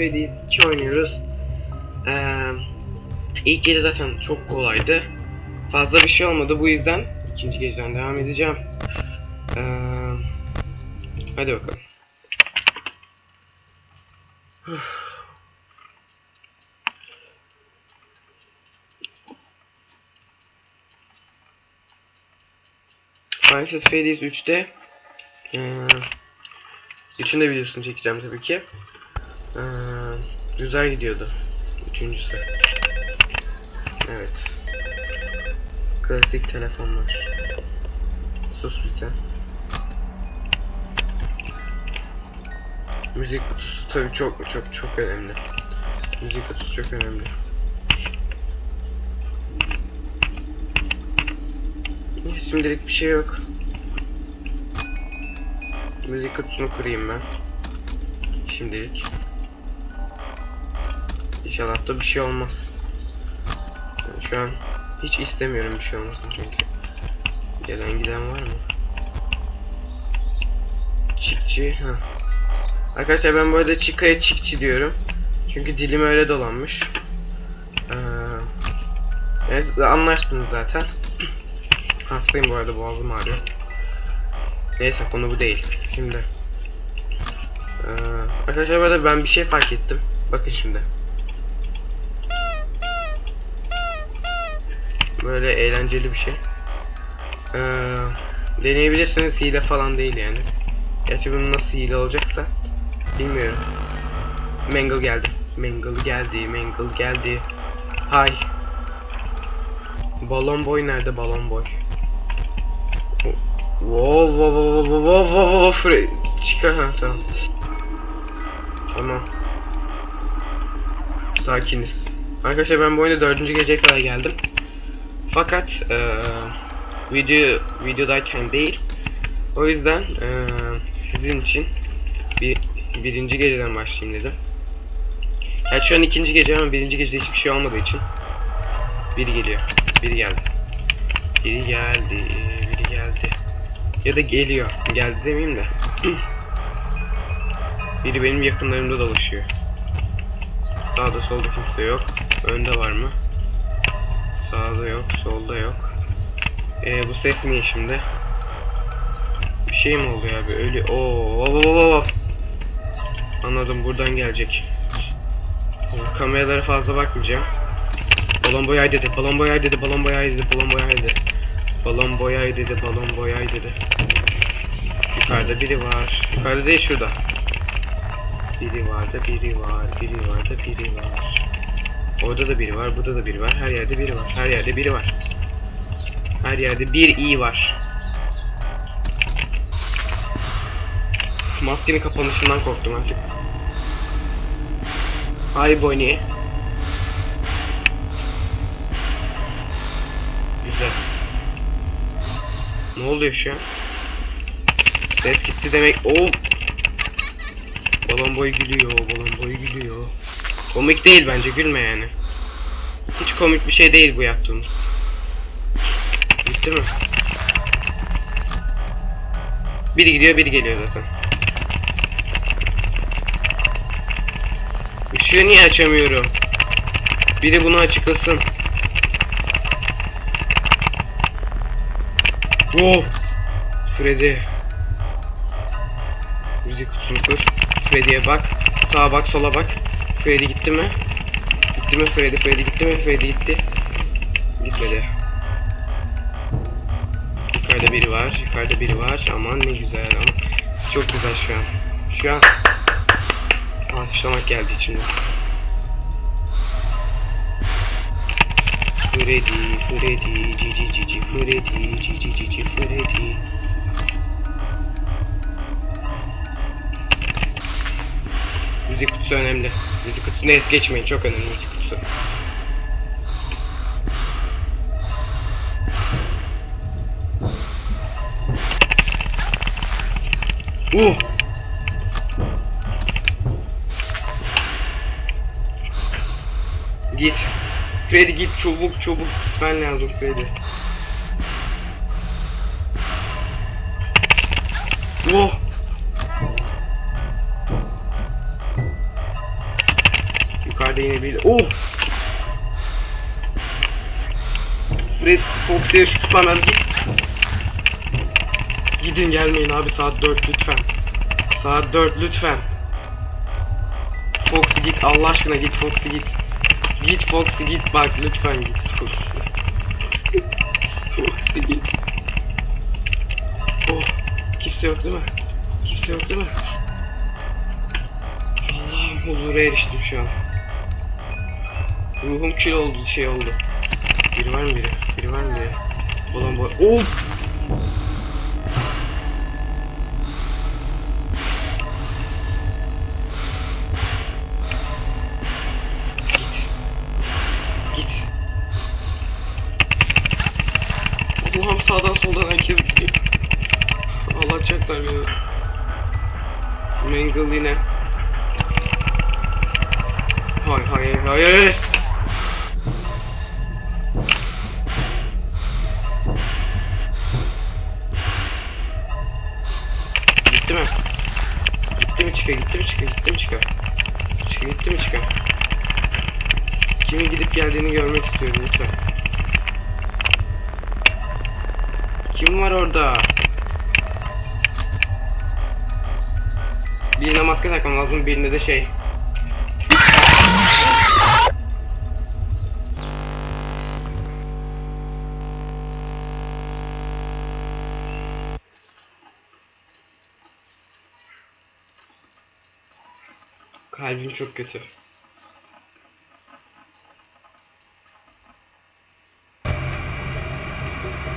Freddy's 2 oynuyoruz. Ee, ilk gece zaten çok kolaydı. Fazla bir şey olmadı bu yüzden ikinci geceden devam edeceğim. Ee, hadi bakalım. Fantasy Freddy's 3'te ee, Üçün de videosunu çekeceğim tabii ki. Ee, güzel gidiyordu. Üçüncüsü. Evet. Klasik telefonlar. Sus bir sen. Müzik kutusu tabii çok çok çok önemli. Müzik kutusu çok önemli. Şimdilik bir şey yok. Müzik kutusunu kırayım ben. Şimdilik. İnşallah da bir şey olmaz. Yani şu an hiç istemiyorum bir şey olmasın çünkü. Gelen giden var mı? Çikçi. Ha. Arkadaşlar ben bu arada Çika'ya çikçi diyorum. Çünkü dilim öyle dolanmış. Ee, evet anlarsınız zaten. Hastayım bu arada boğazım ağrıyor. Neyse konu bu değil. Şimdi. Ee, arkadaşlar bu arada ben bir şey fark ettim. Bakın şimdi. Böyle eğlenceli bir şey. Ee, deneyebilirsiniz hile falan değil yani. Gerçi bunun nasıl hile olacaksa bilmiyorum. Mangle geldi. Mangle geldi. Mangle geldi. Hay. Balon boy nerede balon boy? Wow wow wow wow wow wow wow Çıkar ha tamam. Tamam. Sakiniz. Arkadaşlar ben bu oyunda dördüncü geceye kadar geldim. Fakat eee video videodayken değil. O yüzden eee sizin için bir birinci geceden başlayayım dedim. Ya şu an ikinci gece ama birinci gecede hiçbir şey olmadığı için biri geliyor. Biri geldi. Biri geldi. Biri geldi. Ya da geliyor. Geldi demeyeyim de. Biri benim yakınlarımda dolaşıyor. Sağda solda kimse yok. Önde var mı? Sağda yok, solda yok. Ee, bu ses niye şimdi? Bir şey mi oldu ya? Bir ölü... Oo, oo, oo. Anladım buradan gelecek. Kameralara fazla bakmayacağım. Balon boyay dedi, balon boyay dedi, balon boyay dedi, balon boyay dedi. Balon boyay dedi, balon boyay dedi. Yukarıda biri var. Yukarıda değil şurada. Biri var da biri var, biri var da biri var. Orada da biri var, burada da biri var. Her yerde biri var. Her yerde biri var. Her yerde bir iyi var. Maskenin kapanışından korktum artık. Hay Bonnie. Güzel. Ne oluyor şu an? Ses gitti demek. Oo. Balon boy gülüyor, balon boy gülüyor. Komik değil bence, gülme yani. Hiç komik bir şey değil bu yaptığımız. Gitti mi? Biri gidiyor, biri geliyor zaten. Işığı niye açamıyorum? Biri bunu açıklasın. Oh! Freddy. Müzik kutusunu kur. Freddy'ye bak. Sağa bak, sola bak. Freddy gitti mi? Gitti mi Freddy? Freddy gitti mi? Freddy gitti. Gitmedi. Yukarıda biri var. Yukarıda biri var. Aman ne güzel ama çok güzel şu an. Şu an alkışlamak geldi içimden. Freddy, Freddy, cici cici Freddy, cici cici Freddy. Müzik kutusu önemli. Müzik kutusunu es geçmeyin. Çok önemli müzik kutusu. Uh! Git. Freddy git çabuk çabuk. Ben lazım Freddy. Oh! Bir... Oh! Işık tutmam lazım. Git. Gidin gelmeyin abi saat 4 lütfen. Saat 4 lütfen. Foxy git Allah aşkına git Foxy git. Git Foxy git bak lütfen git Foxy. Foxy git. Oh kimse yok değil mi? Kimse yok değil mi? Allah'ım huzura eriştim şu an. Ruhum kül oldu şey oldu. Biri var mı biri? Biri var mı biri? Ulan bu... Of! Git. Git. Allah'ım sağdan soldan herkes. Ağlatacaklar beni. Mangle yine. Hay hay hay gidip geldiğini görmek istiyorum lütfen. Kim var orada? Birine maske takmam lazım, birine de şey. Kalbim çok kötü.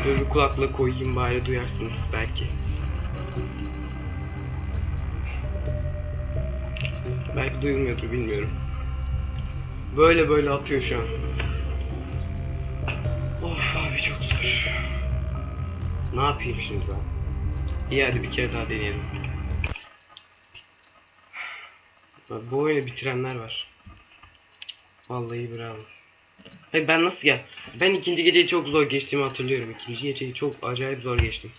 Dur bir kulaklığı koyayım bari duyarsınız belki. Belki duyulmuyordur bilmiyorum. Böyle böyle atıyor şu an. Of abi çok zor. Ne yapayım şimdi ben? İyi hadi bir kere daha deneyelim. Bak, Bu oyunu bitirenler var. Vallahi bravo. Hayır ben nasıl gel? Ben ikinci geceyi çok zor geçtiğimi hatırlıyorum. İkinci geceyi çok acayip zor geçtim.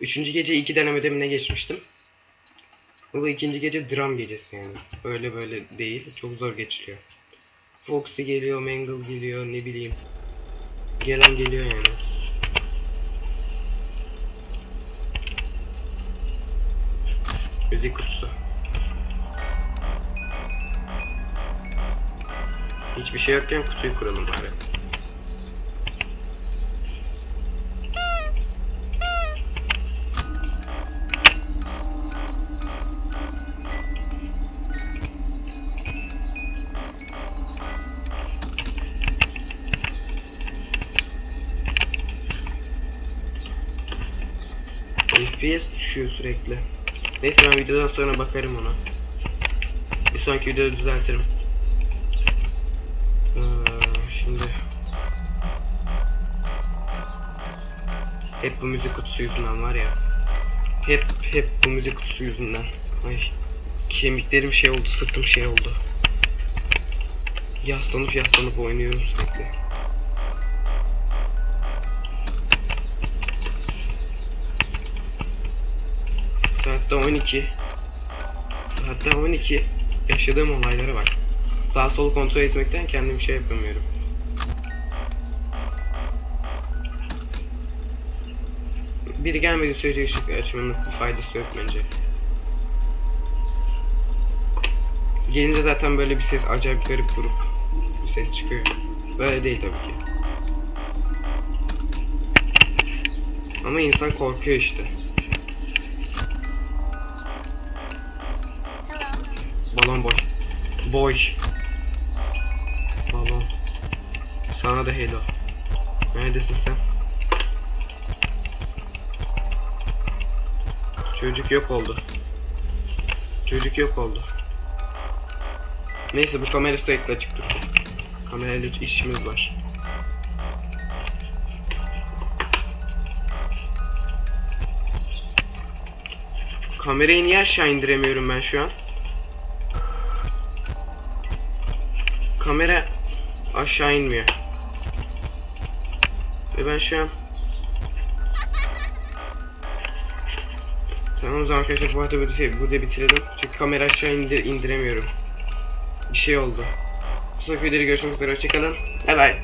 Üçüncü gece iki denemede mi ne geçmiştim? Bu da ikinci gece dram gecesi yani. Öyle böyle değil. Çok zor geçiliyor. Foxy geliyor, Mangle geliyor, ne bileyim. Gelen geliyor yani. Müzik kutusu. Hiçbir şey yokken kutuyu kuralım bari. FPS düşüyor sürekli. Neyse ben videodan sonra bakarım ona. Bir sonraki videoda düzeltirim. Şimdi hep bu müzik kutusu yüzünden var ya. Hep hep bu müzik kutusu yüzünden. Ay kemiklerim şey oldu, sırtım şey oldu. Yaslanıp yaslanıp oynuyorum sürekli. Saatte 12. Saatte 12. Yaşadığım olaylara bak. Sağ sol kontrol etmekten kendim şey yapamıyorum. Biri gelmedi sürece ışık açmanın faydası yok bence. Gelince zaten böyle bir ses acayip garip grup bir ses çıkıyor. Böyle değil tabii ki. Ama insan korkuyor işte. Balon boy. Boy. Balon. Sana da hello. Neredesin sen? Çocuk yok oldu. Çocuk yok oldu. Neyse bu kamera sürekli açık dursun. Kamerayla işimiz var. Kamerayı niye aşağı indiremiyorum ben şu an? Kamera aşağı inmiyor. Ve ben şu an Tamam o zaman arkadaşlar bu arada burada, şey, burada bitirelim. Çünkü kamera aşağı indir, indiremiyorum. Bir şey oldu. sonraki videoda görüşmek üzere. Hoşçakalın. Bay bay.